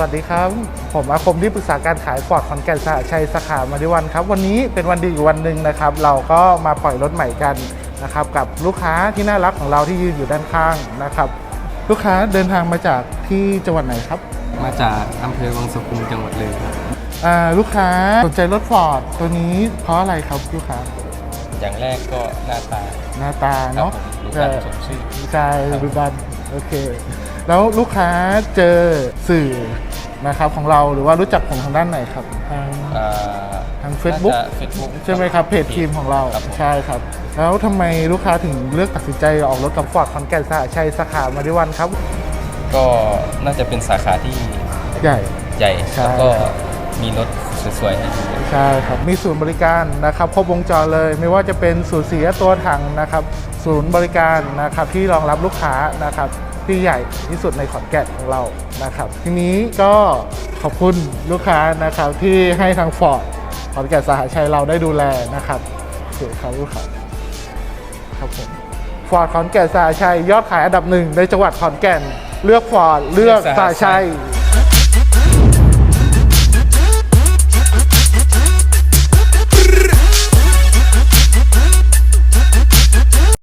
สวัสดีครับ ผมอาคมที่ปรึกษาการขายฟอร์ดขอนแก่นสหชัยสาขามาดิวันครับ วันนี้เป็นวันดีอีกวันหนึ่งนะครับ เราก็มาปล่อยรถใหม่กันนะครับ กับลูกค้าที่น่ารักของเราที่ยืนอยู่ด้านข้างนะครับ ลูกค้าเดินทางมาจากที่จังหวัดไหนครับ มาจากอำเภอวังสะพุงจังหวัดเลยครับอ่าลูกค้าสนใจรถฟอร์ดตัวนี้เพราะอะไรครับลูกค้า อย่างแรกก็หน้าตาหน้าตาเนาะครับผมดูการสมชื่อใช่ดูดันโอเค แล้วลูกค้าเจอสื่อนะครับของเราหรือว่ารู้จักผมทางด้านไหนครับทางอ่าทาง Facebook เฟซบุ๊ก ใช่ไหมครับเพจทีมของเราครับผม ใช่ครับ แล้วทำไมลูกค้าถึงเลือกตัดสินใจออกรถกับฟอร์ดขอนแก่นสหชัยสาขามาดิวันครับ ก็น่าจะเป็นสาขาที่ใหญ่ ใหญ่ ใช่แล้วก็ครับ มีรถสวยๆให้ดูใช่ครับ มีศูนย์บริการนะครับครบวงจรเลย ไม่ว่าจะเป็นศูนย์เสียตัวถังนะครับ ศูนย์บริการนะครับที่รองรับลูกค้านะครับที่ใหญ่ที่สุดในขอนแก่นของเรานะครับ ทีนี้ก็ขอบคุณลูกค้านะครับที่ให้ทางฟอร์ดขอนแก่นสหชัยเราได้ดูแลนะครับโอเคครับลูกค้าครับผมฟอร์ดขอนแก่นสหชัยยอดขายอันดับหนึ่งในจังหวัดขอนแก่น เลือกฟอร์ดเลือกสหชัย